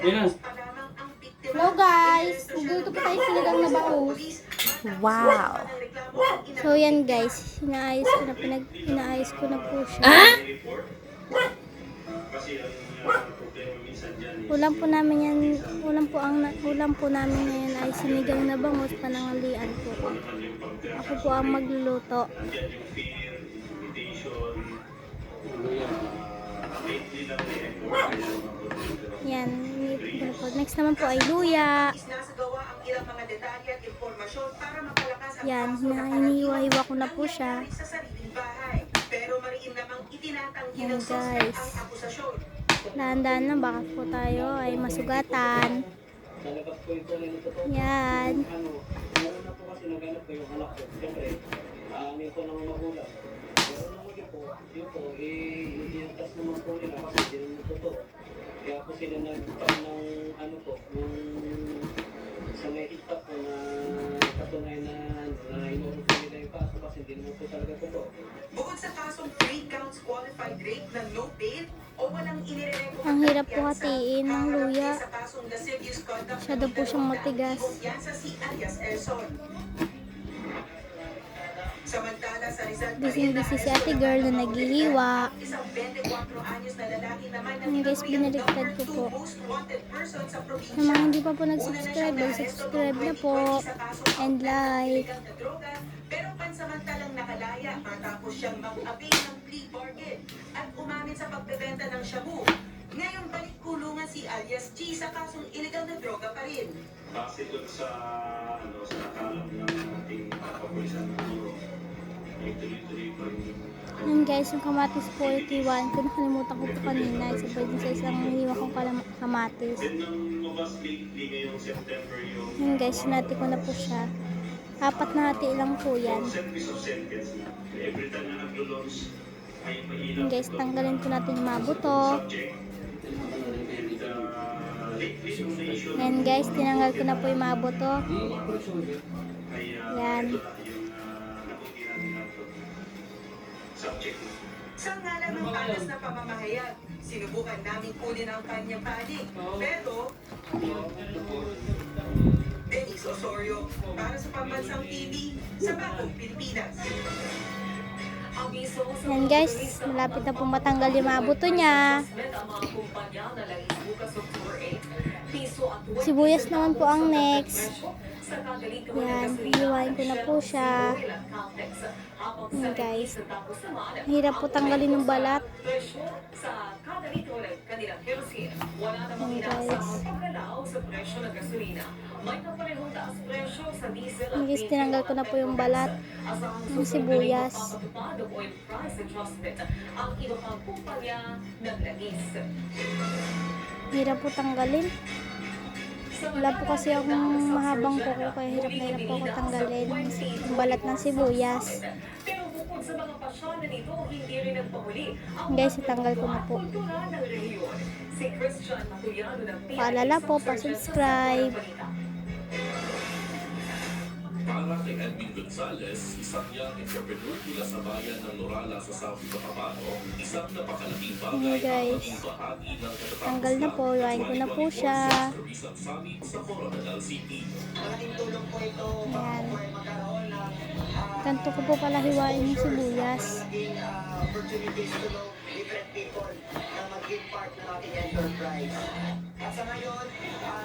Yan. Hello guys! Nagluto po tayo sinigang na bangus. Wow. So yan guys, inaayos ko na pinag inaayos ko na po siya. Ulam po namin yan, ulam po ang ulam po namin ngayon ay sinigang na bangus panangalian po. Ako po ang magluluto. Yan, po. Next naman po ay luya. Yan, hinihiwa-hiwa ko na po siya. Yan, guys. Dahan-dahan lang, baka po tayo ay masugatan. Totoo. Yan. Po, yun po, eh, iyatas naman po nila kasi hindi naman totoo. Kaya po sila nagpaan ng ano po, ng sa may hita po na katunayan na, na po nila yung kaso kasi hindi naman po talaga totoo. Bukod sa kasong 3 counts qualified rape na no bail o walang inirerekomendang Ang hirap po hatiin ng luya. sa Masyado po siyang matigas. daang piyansa si alias Erson. Rin, Busy-busy si ate girl na naghihiwa. Isang 24 anyos na lalaki naman na Yan, guys, binaliktad ko po. sa mga hindi pa po nag-subscribe, mag-subscribe na po. And like. Pero pansamantalang nakalaya matapos siyang mag-avail ng plea bargain at umamin sa pagbebenta ng shabu. Ngayong balik kulungan si alias G sa kasong illegal na droga pa rin. base doon sa ano sa nakalap ng ating kapapulisan ng Turo. Yan guys, yung kamatis po ay tiwan ko. Nakalimutan ko po kanina. Sabay din sa isang hiniwa kong kamatis. Yan guys, sinati ko na po siya. Apat na hati lang po yan. Yan guys, tanggalin po natin yung mga buto. Yan guys, tinanggal ko na po yung mga buto. Yan. Sa ngalan ng alas na pamamahayag, sinubukan namin kunin ang kanyang panig. Pero, Dennis Osorio, para sa Pambansang TV, sa Bagong Pilipinas. Yan guys, malapit na po matanggal yung mga buto niya. Sibuyas naman po ang next. Yan, hiwain ko na po siya. Yan guys. Hirap po tanggalin yung balat. Yan guys. Guys, tinanggal ko na po yung balat. Yung sibuyas. Hirap po tanggalin. Wala po kasi akong mahabang kuko kaya hirap na hirap po ako tanggalin yung balat ng sibuyas. Guys, itanggal ko na po. ng ng. Paalala po, pa-subscribe. Para kay Edwin Gonzalez, isang young entrepreneur mula sa bayan ng Norala sa South Cotabato, isang napakalaking bagay ang maging bahagi ng katatapos Tanggal na po, iwain ko na po siya. Sa Coronadal City. Malaking tulong po ito Ayan. magkaroon ng ah, Ganito ko po pala hiwain yung sibuyas. maging ah, opportunities to know different people na maging part ng ating enterprise. At sa ngayon, ah,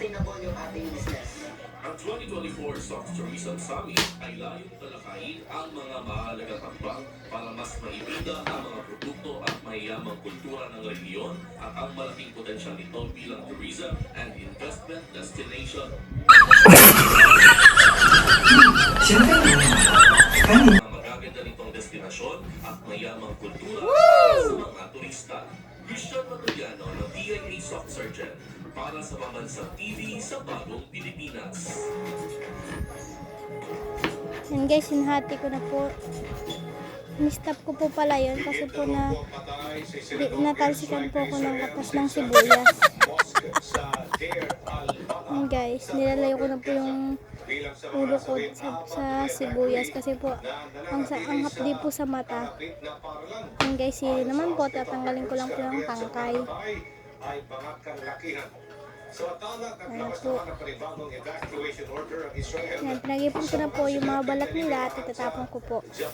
sustainable yung ating business. Ang 2024 Soft Tourism Summit ay layong talakayin ang mga mahalagang hakbang para mas maibida ang mga produkto at mayamang kultura ng rehiyon at ang malaking potensyal nito bilang tourism and investment destination. Ang magaganda nitong destinasyon at mayamang kultura sa mga turista. Christian Matuyano ng DIA Soft Surgeon para sa Pambansang TV sa Bagong Pilipinas. Yan guys, hinahati ko na po. Ni-stop ko po pala yun kasi po na di, natalsikan po ko ng katas ng sibuyas. Yan guys, nilalayo ko na po yung ulo ko sa, sa sibuyas kasi po ang, ang hapdi po sa mata. Yan guys, sili naman po, tatanggalin ko lang po ng tangkay. Ay mga kalakihan. So atala Ayan naglabasan ng panibagong evacuation order ang Israel. Yan, pinag-ipon ko na po yung mga balat nila at itatapon ko po. Sa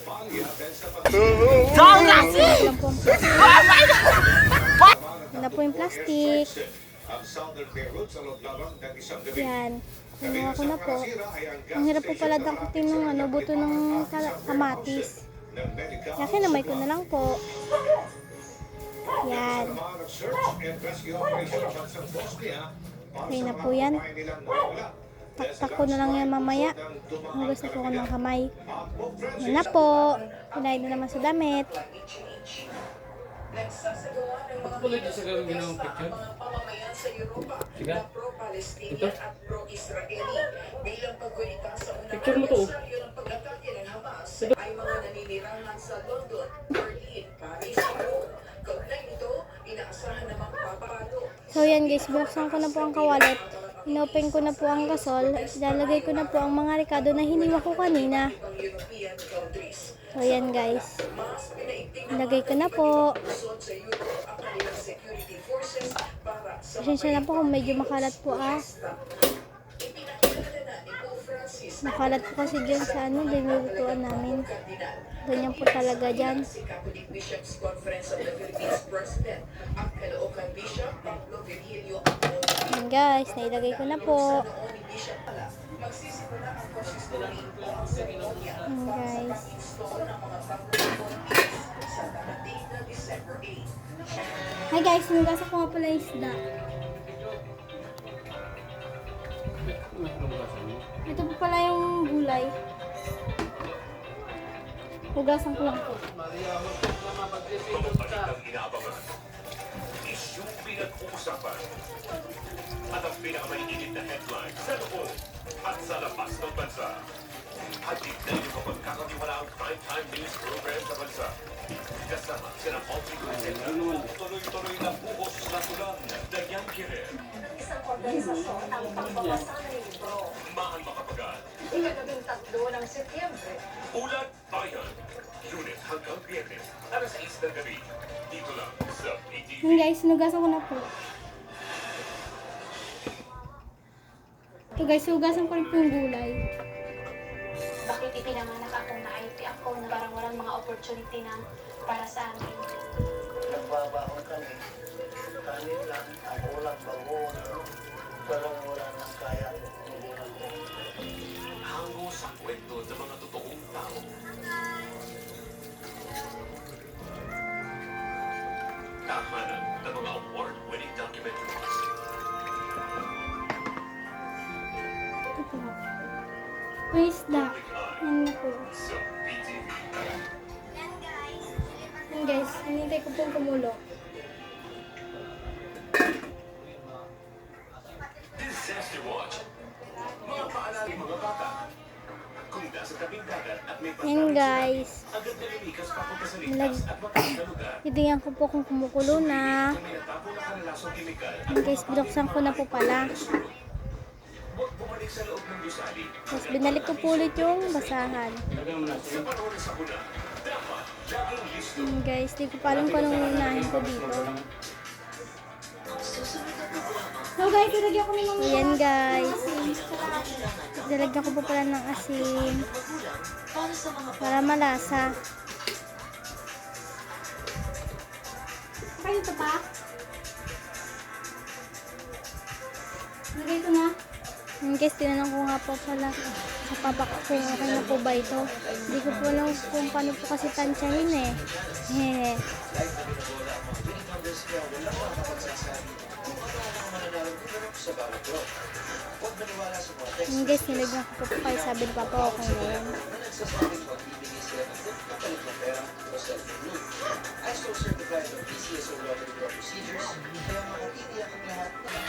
Ito lang po ang Yan na po yung plastic. Yan. Kumuha ko na po. Ang hirap po pala dangkutin ng ano, buto ng kamatis. Kaya kinamay ko na lang po. Yan. Okay na po yan. Taktak ko na lang yan mamaya. Hugas na po ako ng kamay. Yan na po. Pinahin na naman sa damit. Nagsasagawa ng mga Tuloy sa gawin ginawang picture. Sige. unang Picture mo to, oh. So yan guys, binuksan ko na po ang kawalit. Inopen ko na po ang gasol. Ilalagay ko na po ang mga rekado na hiniwa ko kanina. So yan guys. Ilagay ko na po. Pasensya na po kung medyo makalat po ah. Ipinakilala na ni Pope Francis Makalat po kasi dyan sa ano, dinulutuan namin. Ganyan po talaga dyan. si Catholic Bishops Conference of the Philippines President ang Caloocan Bishop Pablo Virgilio Acon. Yan guys, nailagay ko na po. Noon ni Bishop Pala, magsisimula ang consistory o ang seremonya Yan guys. install ng mga bagong convents sa darating na December 8. Hi guys, nugasan ko nga pala isda. Ito po pala yung gulay. Hugasan ko lang po. Balitang inaabangan. Isyong pinag-uusapan. At ang pinakamainit na headline sa loob at sa labas ng bansa. Hatid na ito kapag kakatiwalaang primetime news program sa bansa. Kasama sina Audrey Gonzalez, tuloy-tuloy na buhos na tulang Dayan Kirer, Isang organisasyon ang pagbabasa ng libro. Tatlo ng Setyembre, Ulat Bayan, Lunes hanggang Biyernes, alas 6 ng gabi. Dito lang sa PTV. Guys, nugasan ko na po. Ito guys, hugasan ko rin po yung gulay. bakit ipinanganak akong na-IP ako na parang walang mga opportunity na para sa amin. Nagbabaon kami. Kanin lang, ang ulam, bagoon. Parang Isda. Yan na po. Yan guys, hinintay ko pong kumulo. Disaster Yan guys. agad na ko po kung kumukulo na. Yan guys, binuksan ko na po pala. Tapos binalik ko po ulit yung basahan. Yan guys, di ko pa alam kung anong unahin ko dito. So guys, ilagyan ko ng Ayan guys. Nilagyan ko po pala ng asin. Para malasa. Kayo ito pa? Ayan guys, tinanong ko nga po pala sa papa ko kung okay po ba ito. Hindi ko po alam kung paano po kasi tansyahin eh. Hehe. Yung guys, nilagyan ko po kayo sabi ni Papa okay na yan.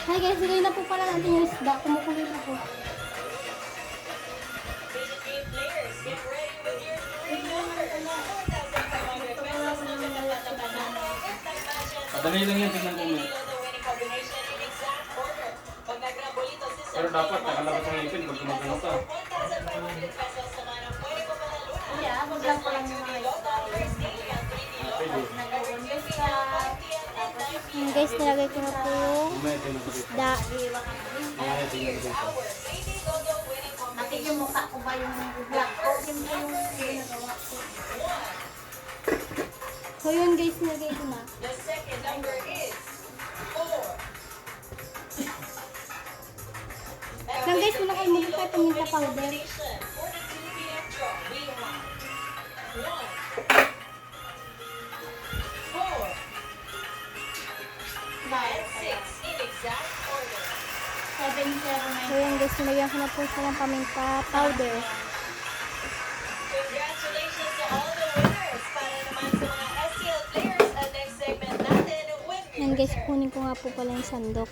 Hi guys, ilagay na po pala natin yung isda. Kumukuloy na po. Padali lang yan, tingnan ko mo. Pero dapat, nakalabas ang ipin pag gumagano ka. Yeah, mag-lang ko lang yung mga Yung guys, nilagay ko na po yung isda. Nakit yung mukha ko ba yung black ko? Yun ba yung ginagawa ko? So yun guys, nilagay ko na. The second number is four. Lang guys, wala kayo magkakay paminta powder. For the 2 p.m. draw, we have one, six in exact order. So yun guys, nilagyan ko na po siya ng paminta powder. Congratulations to all the winners! Para naman sa mga STL players, ang next segment natin with Yan guys, kunin ko nga po pala yung sandok.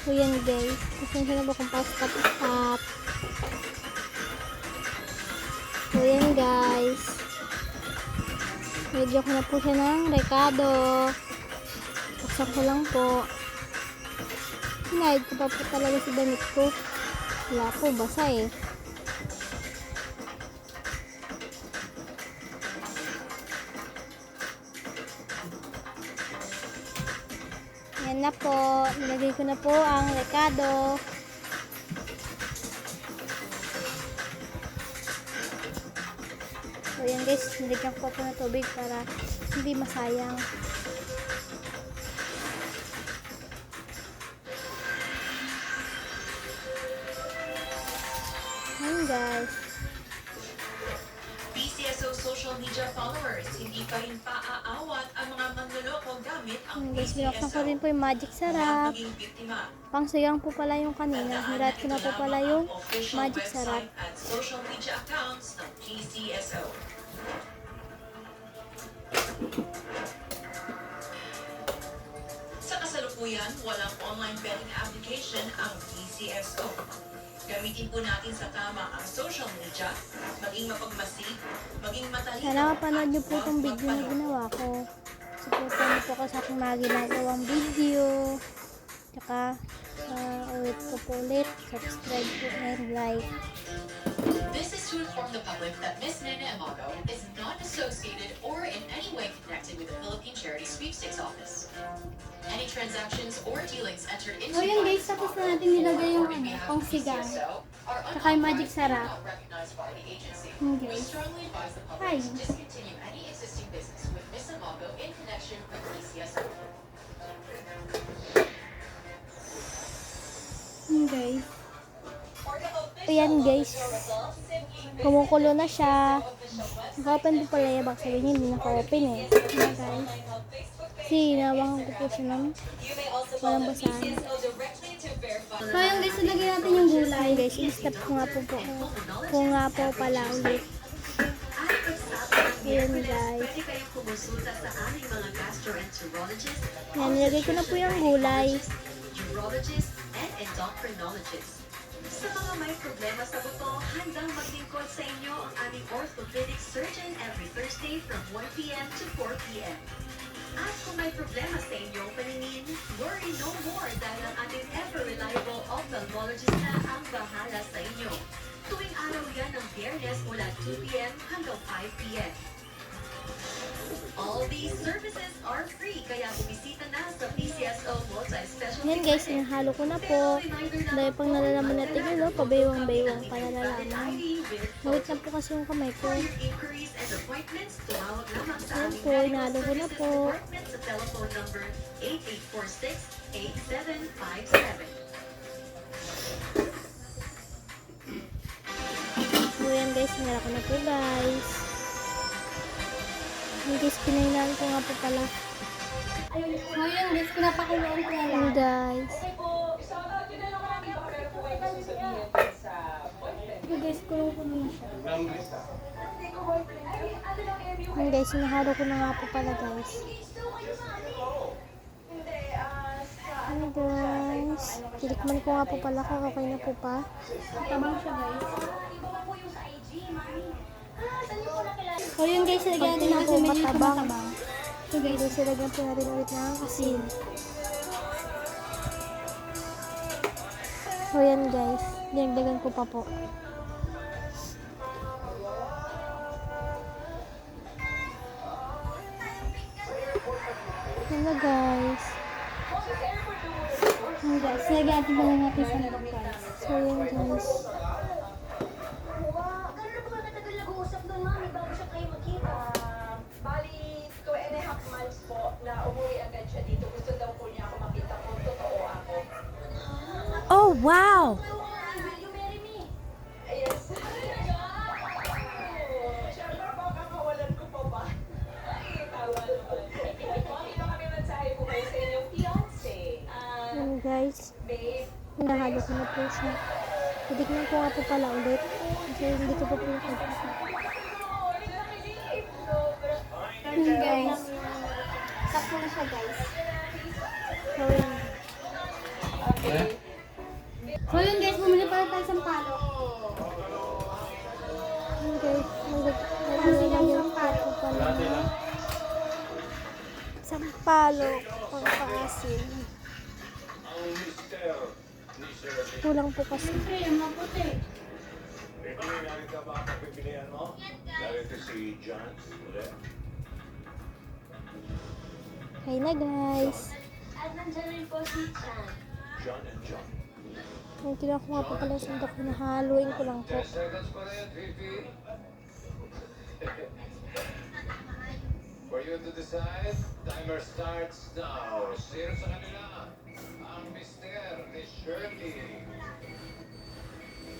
So yan guys, pasensya na po kung pa-stop-stop. So yan guys. Nilagyan ko na po siya ng rekado. Buksan ko lang po. Hinahid ko pa po talaga si damit ko. Wala po, basa eh. Na po. Nilagay ko na po ang rekado. So yan guys, nilagyan ko po ng tubig para hindi masayang. Yan guys. PCSO social media followers, hindi pa rin paaawat ang mga manloloko gamit ang guys, binuksan ko rin po yung magic sarap. Pang sayang po pala yung kanina. Hirat ko na po pala yung magic sarap. website At social media accounts ng PCSO. Sa kasalukuyan, walang online betting application ang PCSO. Gamitin po natin sa tama ang social media, maging mapagmasid, maging matalino. Sana mapanood niyo po itong video na ginawa ko. Supportan niyo po ako sa aking mga ginagawang video. Tsaka, uh, ulit ko po ulit. Subscribe po and like. This is to inform the public that Miss Nene Amago is not associated or in any way connected with the Philippine Charity Sweepstakes Office. Any transactions or dealings entered into So yun guys, tapos na natin nilagay yung ano, pang sigang. Tsaka yung magic sarap. We guys. Hi. Amago in connection with PCSO. Yun guys. Ayan guys. Kumukulo na siya. Naka-open po pala yung box. Sabi niya hindi naka-open eh. Ayan guys. Kasi inawangan ko po siya ng walang basahan. So yun guys, nilagay natin yung gulay. guys, i-step ko nga po po. ko nga po pala ulit. Ayan guys. Ayan, nilagay ko na po yung gulay. Sa mga may problema sa buto, handang maglingkod sa inyo ang aming orthopedic surgeon every Thursday from 1 p.m. to 4 p.m. At kung may problema sa inyong paningin, worry no more dahil ang ating ever-reliable ophthalmologist na ang bahala sa inyo. Tuwing araw yan ng biyernes mula 2 p.m. hanggang 5 p.m. All these services are free, kaya bumisita na sa PCSO Multi-Specialty Ayan guys, inahalo ko na po. Dahil pang nalalaman natin yun, no? pabaywang-baywang pa nalalaman. Nawit na po kasi yung kamay ko. Aming po, inahalo ko na po. sa telephone number 8846-8757. So yan guys, sinara ko na po guys. Yung guys, pinahinaan ko nga po pala. So yun guys, pinapakuloan ko na lang. guys. So guys, kulong-kulo na siya. Yun guys, sinaharo ko na nga po pala guys. Hi guys. guys. Tinikman ko nga po pala kung okay na po pa. Tabang siya guys. Iba pa po yung sa IG, mami. Ah, saan niyo po nakilala? So yun guys, lagyan natin ng po, matabang. So guys, lagyan po natin ulit ng asin. So yan guys, dinagdagan ko pa po. Yan na guys. Yan guys, lagyan natin pa natin sa price. So yan guys. Guys. ko na po siya. Titignan ko nga po pala ulit. Kasi hindi ko pa po nakikita. Yan guys. Sakto na siya guys. So yan. So yun guys, bumili pala tayo sa palo. Yan guys. Naglalagyan yung pato pala. Sampalok. Pangpaasin. Ang si John. Ulit. Okay na guys. At nandyan rin po si Chan. John and John. Ko nga po pala yung sandok. Hinahaluin ko lang po. 10 seconds pa rin, Fifi. For you to decide, timer starts now. Zero sa kanila.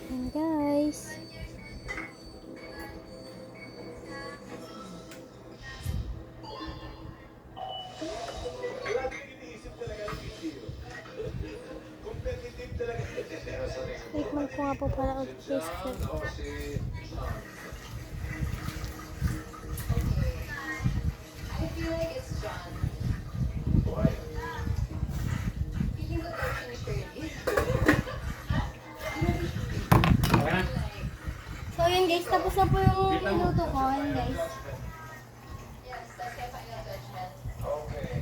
Yan guys. Talaga. Tikman ko pala ulit minuto ko. Yun guys.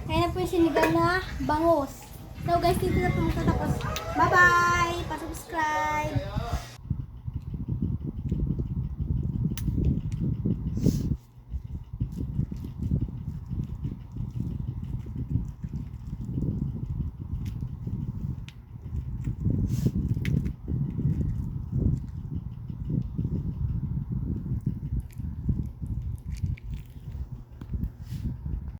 Kaya na po yung sinigang na bangus. So guys, dito na po magtatapos. Bye-bye! Pa-subscribe!